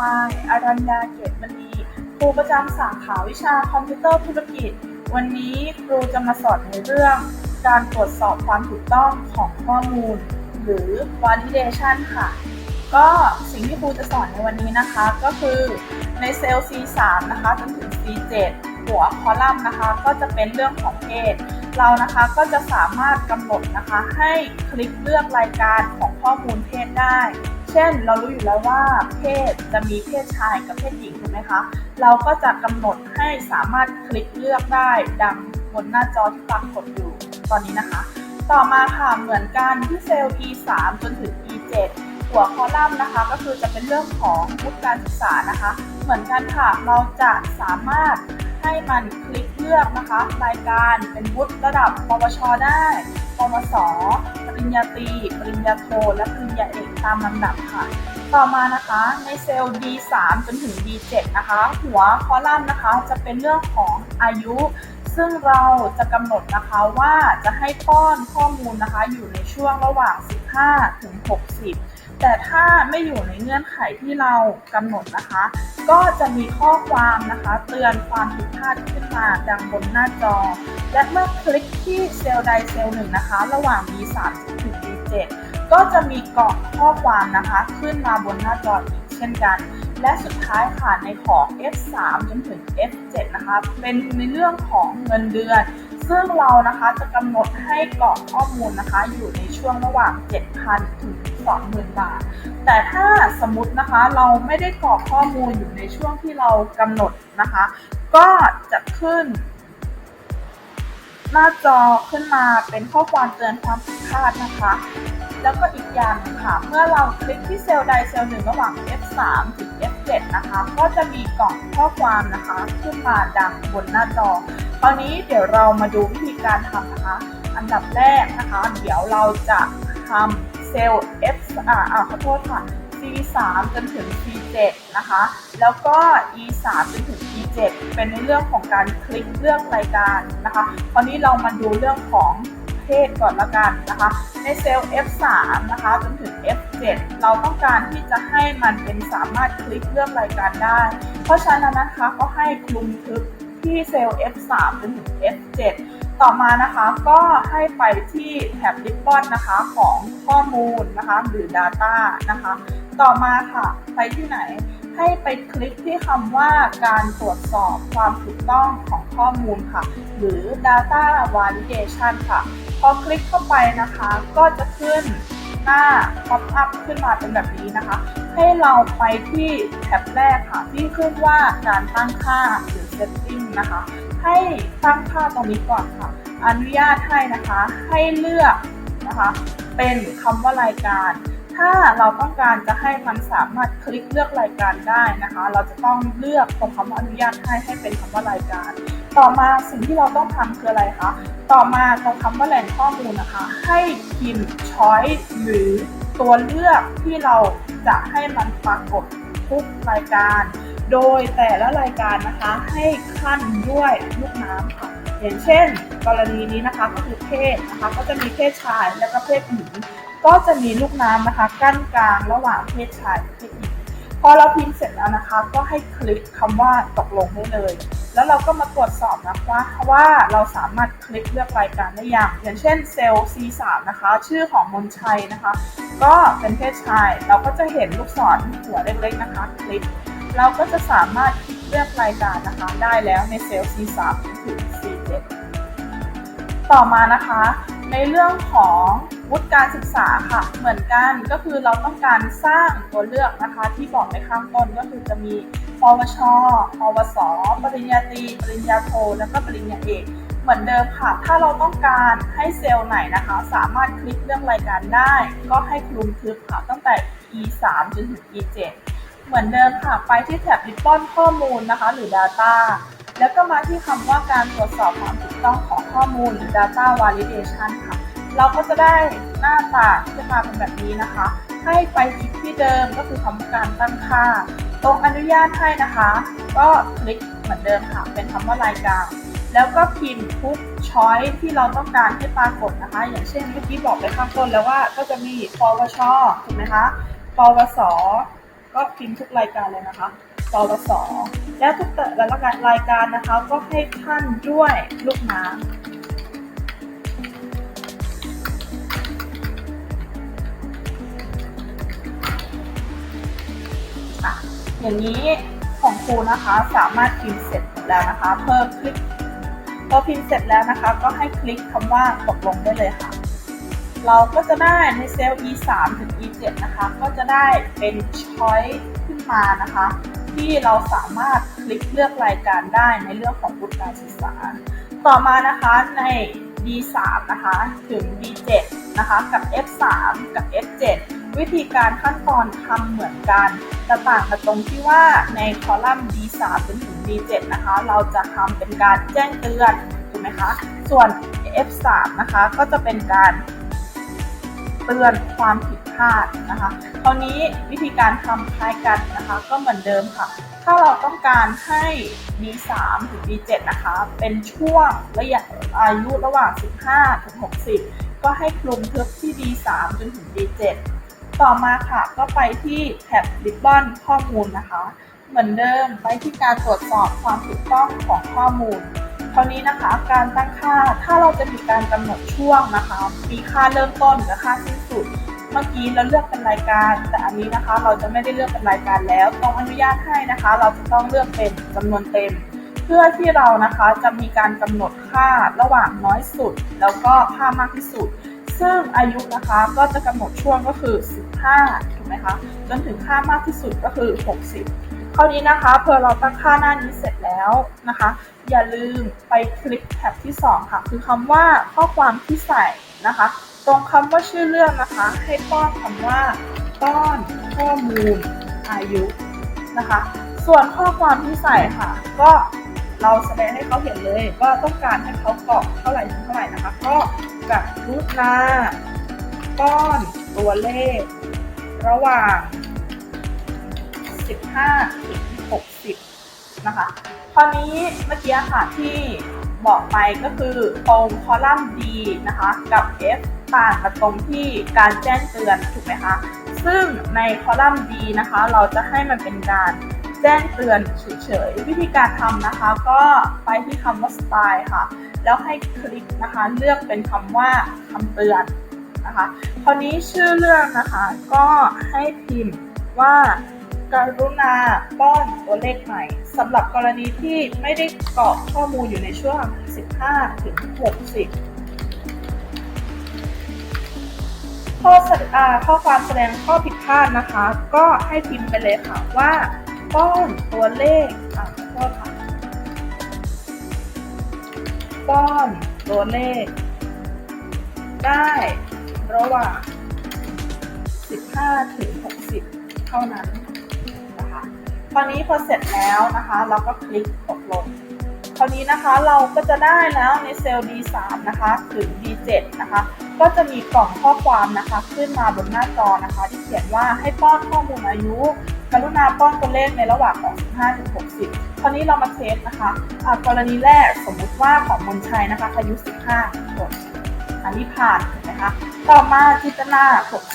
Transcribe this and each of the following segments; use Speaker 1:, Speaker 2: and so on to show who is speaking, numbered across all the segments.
Speaker 1: มายอารัญญาเกตมณีครูประจำสาขาวิชาคอมพิวเตอร์ธุรกิจ วันนี้ครูจะมาสอนในเรื่อง การตรวจสอบความถูกต้องของข้อมูล หรือ validation ค่ะ ก็สิ่งที่ครูจะสอนในวันนี้นะคะ ก็คือในเซลล์ C3 นะคะจนถึง C7 หัวคอลัมน์นะคะ ก็จะเป็นเรื่องของเพศ เรานะคะก็จะสามารถกำหนดนะคะให้คลิกเลือกรายการของข้อมูลเพศได้ เช่นเรารู้อยู่แล้วว่าเพศจะมีเพศชายกับเพศหญิงถูกไหมคะ เราก็จะกำหนดให้สามารถคลิกเลือกได้ดังบนหน้าจอที่ปรากฏอยู่ตอนนี้นะคะ ต่อมาค่ะเหมือนกันที่เซลล์ E3 จนถึง E7 หัวคอลัมน์นะคะก็คือจะเป็นเรื่องของวุฒิการศึกษานะคะ เหมือนกันค่ะเราจะสามารถ ให้มันคลิกเลือกนะคะ รายการเป็นวุฒิระดับปวช ได้ ปวส ปริญญาตรี ปริญญาโท และปริญญาเอกตามลำดับค่ะ ต่อมานะคะในเซลล์ D3 จนถึง D7 นะคะ หัวคอลัมน์นะคะจะเป็นเรื่องของอายุ ซึ่งเราจะกำหนดนะคะว่าจะให้ป้อนข้อมูลนะคะอยู่ในช่วงระหว่าง 15 ถึง 60 แต่ถ้าไม่อยู่ในเงื่อนไขที่เรากำหนดนะคะ ก็จะมีข้อความนะคะเตือนความผิดพลาดขึ้นมาดังบนหน้าจอ และเมื่อคลิกที่เซลล์ใดเซลล์หนึ่งนะคะ ระหว่าง B3 ถึง B7 ก็จะมีกรอบข้อความนะคะ ขึ้นมาบนหน้าจออีกเช่นกัน และสุดท้ายค่ะในของ F3 จนถึง F7 นะคะ เป็นในเรื่องของเงินเดือน ซึ่งเรานะคะจะกำหนดให้กรอกข้อมูลนะคะ อยู่ในช่วงระหว่าง 7,000 ถึง 20,000บาท แต่ถ้าสมมตินะคะเราไม่ได้กรอกข้อมูลอยู่ในช่วงที่เรากำหนดนะคะ ก็จะขึ้น หน้าจอขึ้นมาเป็นข้อความเตือนความผิดพลาดนะคะ แล้วก็อีกอย่างหนึงค่ะ เมื่อเราคลิกที่เซลล์ใดเซลล์หนึ่งระหว่าง F3 ถึง F7 นะคะ ก็จะมีกล่องข้อความนะคะ ขึ้นมาดังบนหน้าจอ ตอนนี้เดี๋ยวเรามาดูวิธีการทำนะคะ อันดับแรกนะคะ เดี๋ยวเราจะทำ เซลล์ F อ่าอ่าขอโทษค่ะ C3 จนถึง C7 นะคะ แล้วก็ E3 จนถึง E7 เป็นในเรื่องของการคลิกเลือกรายการนะคะคราวนี้เรามาดูเรื่องของเพศก่อนละกันนะคะ ในเซลล์ F3 นะคะจนถึง F7 เราต้องการที่จะให้มันเป็นสามารถคลิกเลือกรายการได้ เพราะฉะนั้นนะคะก็ให้คลุมทึบที่เซลล์ F3 จนถึง F7 ต่อมานะคะก็ให้ไปที่แท็บ Ribbon นะคะของข้อมูลนะคะหรือ Data นะคะ ต่อมาค่ะไปที่ไหนให้ไปคลิกที่คำว่าการตรวจสอบความถูกต้องของข้อมูลค่ะ หรือ Data Validation ค่ะ พอคลิกเข้าไปนะคะก็จะขึ้นหน้า pop up ขึ้นมาเป็นแบบนี้นะคะ ให้เราไปที่แท็บแรกค่ะ ที่ขึ้นว่าการตั้งค่าหรือ setting นะคะ ให้ตั้งค่าตรงนี้ก่อนค่ะ อนุญาตให้นะคะให้เลือกนะคะเป็นคำว่ารายการ ถ้าเราต้องการจะให้มันสามารถคลิกเลือกรายการได้นะคะ เราจะต้องเลือกตรงคำว่าอนุญาตให้ให้เป็นคำว่ารายการ ต่อมาสิ่งที่เราต้องทำคืออะไรคะต่อมาตรงคำว่าแหล่งข้อมูลนะคะ ให้พิมพ์ choice หรือตัวเลือกที่เราจะให้มันปรากฏทุกรายการ โดยแต่ละรายการนะคะให้ขั้นด้วยลูกน้ำค่ะอย่างเช่น กรณีนี้นะคะก็คือเพศนะคะก็จะมีเพศชายและก็เพศหญิงก็จะมีลูกน้ำนะคะกั้นกลางระหว่างเพศชายเพศหญิงพอเราพิมพ์เสร็จแล้วนะคะ ก็ให้คลิกคำว่าตกลงได้เลย แล้วเราก็มาตรวจสอบนะคะว่าเราสามารถคลิกเลือกรายการได้อย่างอย่างเช่นเซลล์ C3 นะคะ ชื่อของมนชัยนะคะ ก็เป็นเพศชาย เราก็จะเห็นลูกศรหัวเล็กๆนะคะ คลิก เราก็จะสามารถคลิกเลือกรายการนะคะ ได้แล้วในเซลล์ C3 ถึง C7 ต่อมานะคะ ในเรื่องของวุฒิการศึกษาค่ะ เหมือนกันก็คือเราต้องการสร้างตัวเลือกนะคะ ที่บอกในข้างต้นก็คือจะมีปวช ปวส ปริญญาตรี ปริญญาโท แล้วก็ปริญญาเอก เหมือนเดิมค่ะ ถ้าเราต้องการให้เซลล์ไหนนะคะ สามารถคลิกเรื่องรายการได้ ก็ให้คลุมทึบค่ะ ตั้งแต่ E3 จนถึง E7 เหมือนเดิมค่ะ ไปที่แท็บ Ribbon ข้อมูลนะคะ หรือ Data แล้วก็มาที่คำว่าการตรวจสอบความถูกต้องของข้อมูลหรือ Data Validation ค่ะ เราก็จะได้หน้าตาขึ้นมาเป็นแบบนี้นะคะ ให้ไปคลิกที่เดิมก็คือคำว่าการตั้งค่า ตรงอนุญาตให้นะคะ ก็คลิกเหมือนเดิมค่ะ เป็นคำว่ารายการ แล้วก็พิมพ์ทุกช้อยที่เราต้องการให้ปรากฏนะคะ อย่างเช่นเมื่อกี้บอกไปข้างต้นแล้วว่าก็จะมีปวชถูกไหมคะปวส ก็พิมพ์ทุกรายการเลยนะคะปวสและทุกแต่ละรายการนะคะ ก็ให้ท่านด้วยลูกน้ำอะอย่างนี้ของครูนะคะสามารถพิมพ์เสร็จแล้วนะคะ เพิ่มคลิกพอพิมพ์เสร็จแล้วนะคะ ก็ให้คลิกคำว่าตกลงได้เลยค่ะ เราก็จะได้ในเซลล์ E 3ถึง E 7นะคะ ก็จะได้เป็นช้อยขึ้นมานะคะ ที่เราสามารถคลิกเลือกรายการได้ในเรื่องของบุตรการศึกษา ต่อมานะคะใน D 3นะคะถึง D 7นะคะ กับ F 3กับ F 7วิธีการขั้นตอนทำเหมือนกันแต่ต่างกันตรงที่ว่าในคอลัมน์ D 3จนถึง D 7นะคะ เราจะทำเป็นการแจ้งเตือนถูกไหมคะ ส่วน F 3นะคะ ก็จะเป็นการ เตือนความผิดพลาดนะคะคราวนี้วิธีการทำคล้ายกันนะคะ ก็เหมือนเดิมค่ะ ถ้าเราต้องการให้ D3 ถึง D7 นะคะ เป็นช่วงระยะอายุระหว่าง 15 ถึง 60 ก็ให้คลุมทึบที่ D3 จนถึง D7 ต่อมาค่ะก็ไปที่แท็บ Ribbon ข้อมูลนะคะ เหมือนเดิมไปที่การตรวจสอบความถูกต้องของข้อมูล คราวนี้นะคะการตั้งค่าถ้าเราจะมีการกำหนดช่วงนะคะ มีค่าเริ่มต้นกับค่าสิ้นสุด เมื่อกี้เราเลือกเป็นรายการ แต่อันนี้นะคะเราจะไม่ได้เลือกเป็นรายการแล้วต้องอนุญาตให้นะคะ เราจะต้องเลือกเป็นจำนวนเต็ม เพื่อที่เรานะคะจะมีการกำหนดค่าระหว่างน้อยสุด แล้วก็ค่ามากที่สุด ซึ่งอายุนะคะก็จะกำหนดช่วงก็คือ 15ถูกไหมคะจนถึงค่ามากที่สุดก็คือ 60 คราวนี้นะคะพอเราตั้งค่าหน้านี้เสร็จแล้วนะคะ อย่าลืมไปคลิกแท็บที่ 2 ค่ะ คือคำว่าข้อความที่ใส่นะคะ ตรงคำว่าชื่อเรื่องนะคะ ให้ป้อนคำว่าป้อนข้อมูลอายุนะคะ ส่วนข้อความที่ใส่ค่ะ ก็เราแสดงให้เขาเห็นเลยว่าต้องการให้เขากรอกเท่าไหร่ถึงเท่าไหร่นะคะ ก็กับรูปหน้าป้อนตัวเลข ระหว่าง 15ถึง60 นะคะ คราวนี้เมื่อกี้ค่ะที่บอกไปก็คือตรงคอลัมน์ D นะคะ กับ F ต่างกับตรงที่การแจ้งเตือนถูกไหมคะ ซึ่งในคอลัมน์ D นะคะ เราจะให้มันเป็นการแจ้งเตือนเฉยๆ วิธีการทำนะคะ ก็ไปที่คำว่า style ค่ะ แล้วให้คลิกนะคะ เลือกเป็นคำว่าคำเตือนนะคะ คราวนี้ชื่อเรื่องนะคะ ก็ให้พิมพ์ว่า การุณาป้อนตัวเลขใหม่สำหรับกรณีที่ไม่ได้กรอกข้อมูลอยู่ในช่วง 15 ถึง 60 ข้อสดอ่าข้อความแสดงข้อผิดพลาดนะคะ ก็ให้พิมพ์ไปเลยค่ะว่า ป้อนตัวเลขอ่าขอโทษค่ะป้อนตัวเลข ได้ระหว่าง 15 ถึง 60 เท่านั้น ราวนี้พอเสร็จแล้วนะคะ เราก็คลิกตกลงคราวนี้นะคะเราก็จะได้แล้วในเซลล์ D3 นะคะถึง D7 นะคะ ก็จะมีกล่องข้อความนะคะขึ้นมาบนหน้าจอนะคะ ที่เขียนว่าให้ป้อนข้อมูลอายุ กรุณาป้อนตัวเลขในระหว่างของ15ถึง60 คราวนี้เรามาเทสนะคะะกรณีแรกสมมุติว่าของมนชัยนะคะอายุ 15คนอันนี้ผ่านถูกไหมคะต่อมาจิตนา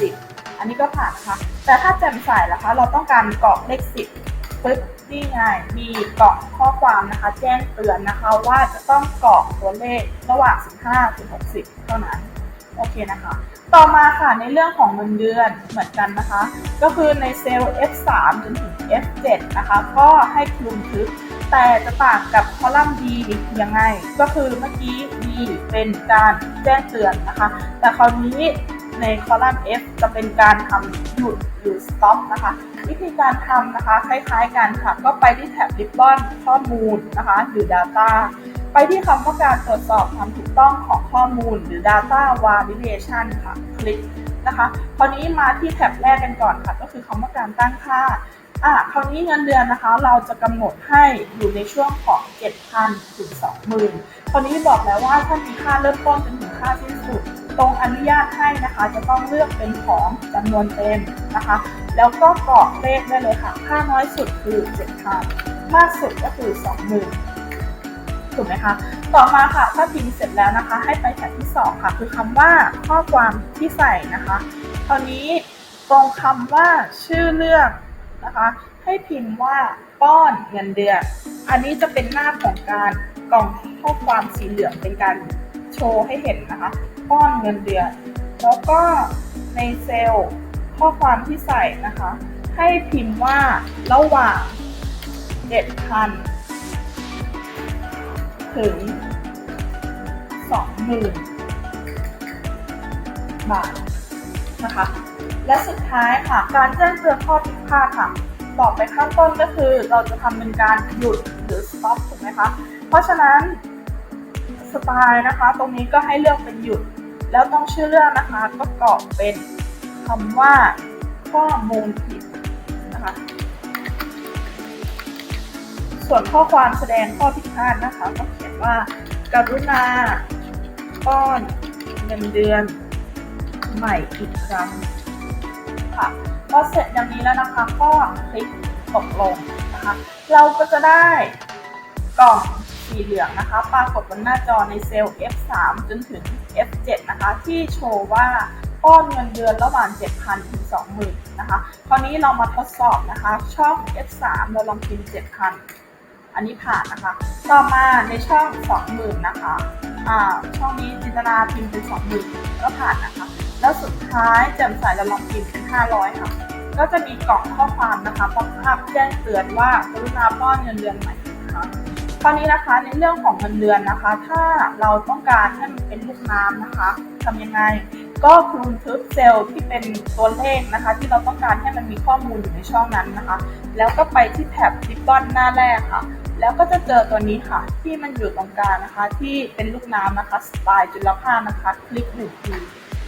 Speaker 1: 60 อันนี้ก็ผ่านนะคะแต่ถ้าแจ่มใสล่ะคะ เราต้องการกรอกเลข 10 ปึ๊บนี่ไงมีกล่องข้อความนะคะ แจ้งเตือนนะคะว่าจะต้องกรอกตัวเลขระหว่าง 15ถึง60 เท่านั้น โอเคนะคะ ต่อมาค่ะในเรื่องของเงินเดือนเหมือนกันนะคะ ก็คือในเซลล์ F3 จนถึง F7 นะคะ ก็ให้คลุมทึบแต่จะต่างกับคอลัมน์ D ยังไง ก็คือเมื่อกี้ D เป็นการแจ้งเตือนนะคะ แต่คราวนี้ ในคอลัมน์ F จะเป็นการทำหยุดหรือ stop นะคะ วิธีการทำนะคะ คล้ายๆกันค่ะ ก็ไปที่แท็บ Ribbon ข้อมูลนะคะ หรือ Data ไปที่คำว่าการตรวจสอบความถูกต้องของข้อมูล หรือ Data Validation ค่ะ คลิกนะคะ คราวนี้มาที่แท็บแรกกันก่อนค่ะ ก็คือคำว่าการตั้งค่าอะคราวนี้เงินเดือนนะคะ เราจะกำหนดให้อยู่ในช่วงของ 7,000 ถึง 20,000คราวนี้บอกแล้วว่าถ้ามีค่าเริ่มต้นจนถึงค่าสิ้นสุด ตรงอนุญาตให้นะคะ จะต้องเลือกเป็นของจำนวนเต็มนะคะ แล้วก็กรอกเลขได้เลยค่ะ ค่าน้อยสุดคือ7,000มากสุดก็คือ 20,000ถูกไหมคะต่อมาค่ะถ้าพิมพ์เสร็จแล้วนะคะ ให้ไปแท็บที่ 2 ค่ะ คือคำว่าข้อความที่ใส่นะคะตอนนี้ตรงคำว่าชื่อเรื่องนะคะ ให้พิมพ์ว่าป้อนเงินเดือน อันนี้จะเป็นหน้าของการกล่องข้อความสีเหลืองเป็นการ โชว์ให้เห็นนะคะป้อนเงินเดือน แล้วก็ในเซลล์ข้อความที่ใส่นะคะ ให้พิมพ์ว่าระหว่าง 7,000 ถึง 20,000 บาทนะคะ และสุดท้ายค่ะการแจ้งเตือนข้อผิดพลาดค่ะบอกไปข้างต้นก็คือเราจะทำเป็นการหยุดหรือ stop ถูกไหมคะ เพราะฉะนั้น สไตล์นะคะ ตรงนี้ก็ให้เลือกเป็นหยุด แล้วต้องชื่อเรื่องนะคะก็กรอกเป็นคำว่าข้อมูลผิดนะคะ ส่วนข้อความแสดงข้อผิดพลาดนะคะ ก็เขียนว่ากรุณาป้อนเงินเดือนใหม่อีกครั้งค่ะก็เสร็จอย่างนี้แล้วนะคะก็คลิกตกลงนะคะ เราก็จะได้กล่อง สีเหลืองนะคะ ปรากฏบนหน้าจอในเซลล์ F3 จนถึง F7 นะคะ ที่โชว์ว่าป้อนเงินเดือนระหว่าง 7,000 ถึง 20,000 นะคะ คราวนี้เรามาทดสอบนะคะ ช่อง F3 เราลองพิมพ์ 7,000 อันนี้ผ่านนะคะ ต่อมาในช่อง 20,000 นะคะ อ่า ช่องนี้จินตนาพิมพ์เป็น 20,000 ก็ผ่านนะคะ แล้วสุดท้ายแจ่มใสเราลองพิมพ์เป็น 500 ค่ะ ก็จะมีกล่องข้อความนะคะป๊อปอัพแจ้งเตือนว่ากรุณาป้อนเงินเดือนใหม่นะคะ คราวนี้นะคะในเรื่องของเงินเดือนนะคะ ถ้าเราต้องการให้มันเป็นลูกน้ำนะคะทำยังไง ก็คลุมทึบเซลล์ที่เป็นตัวเลขนะคะ ที่เราต้องการให้มันมีข้อมูลอยู่ในช่องนั้นนะคะ แล้วก็ไปที่แท็บริบบอนหน้าแรกค่ะ แล้วก็จะเจอตัวนี้ค่ะ ที่มันอยู่ตรงกลางนะคะ ที่เป็นลูกน้ำนะคะสไตล์จุลภาคนะคะ คลิกหนึ่งที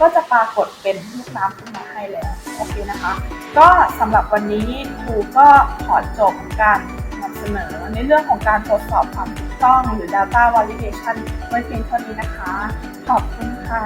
Speaker 1: ก็จะปรากฏเป็นลูกน้ำขึ้นมาให้แล้วโอเคนะคะ ก็สำหรับวันนี้ครูก็ขอจบการน เสนอ ในเรื่องของการตรวจสอบความถูกต้องหรือ data validation ไว้เพียงเท่านี้นะคะ ขอบคุณค่ะ